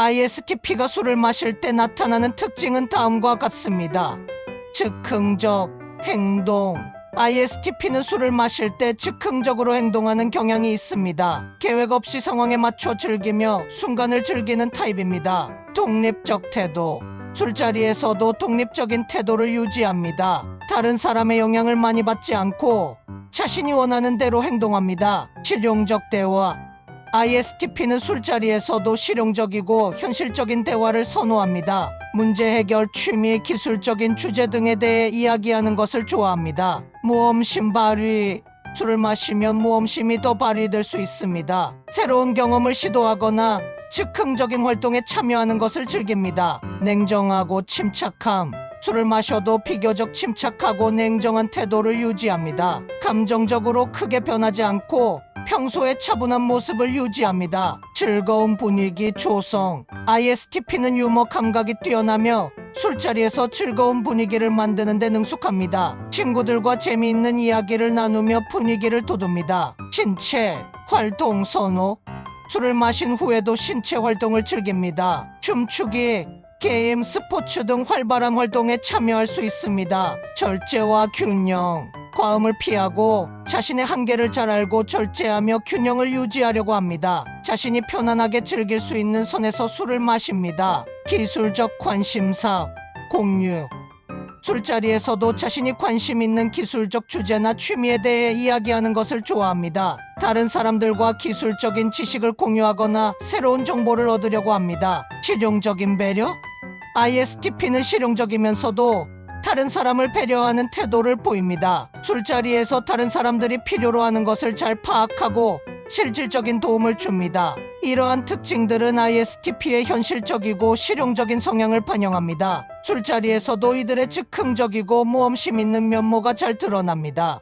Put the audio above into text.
ISTP가 술을 마실 때 나타나는 특징은 다음과 같습니다. 즉흥적 행동. ISTP는 술을 마실 때 즉흥적으로 행동하는 경향이 있습니다. 계획 없이 상황에 맞춰 즐기며 순간을 즐기는 타입입니다. 독립적 태도. 술자리에서도 독립적인 태도를 유지합니다. 다른 사람의 영향을 많이 받지 않고 자신이 원하는 대로 행동합니다. 실용적 대화. ISTP는 술자리에서도 실용적이고 현실적인 대화를 선호합니다. 문제 해결, 취미, 기술적인 주제 등에 대해 이야기하는 것을 좋아합니다. 모험심 발휘. 술을 마시면 모험심이 더 발휘될 수 있습니다. 새로운 경험을 시도하거나 즉흥적인 활동에 참여하는 것을 즐깁니다. 냉정하고 침착함. 술을 마셔도 비교적 침착하고 냉정한 태도를 유지합니다. 감정적으로 크게 변하지 않고 평소의 차분한 모습을 유지합니다. 즐거운 분위기 조성. ISTP는 유머 감각이 뛰어나며 술자리에서 즐거운 분위기를 만드는 데 능숙합니다. 친구들과 재미있는 이야기를 나누며 분위기를 돋웁니다. 신체, 활동 선호. 술을 마신 후에도 신체 활동을 즐깁니다. 춤추기, 게임, 스포츠 등 활발한 활동에 참여할 수 있습니다. 절제와 균형. 과음을 피하고 자신의 한계를 잘 알고 절제하며 균형을 유지하려고 합니다. 자신이 편안하게 즐길 수 있는 선에서 술을 마십니다. 기술적 관심사, 공유. 술자리에서도 자신이 관심 있는 기술적 주제나 취미에 대해 이야기하는 것을 좋아합니다. 다른 사람들과 기술적인 지식을 공유하거나 새로운 정보를 얻으려고 합니다. 실용적인 배려? ISTP는 실용적이면서도 다른 사람을 배려하는 태도를 보입니다. 술자리에서 다른 사람들이 필요로 하는 것을 잘 파악하고 실질적인 도움을 줍니다. 이러한 특징들은 ISTP의 현실적이고 실용적인 성향을 반영합니다. 술자리에서도 이들의 즉흥적이고 모험심 있는 면모가 잘 드러납니다.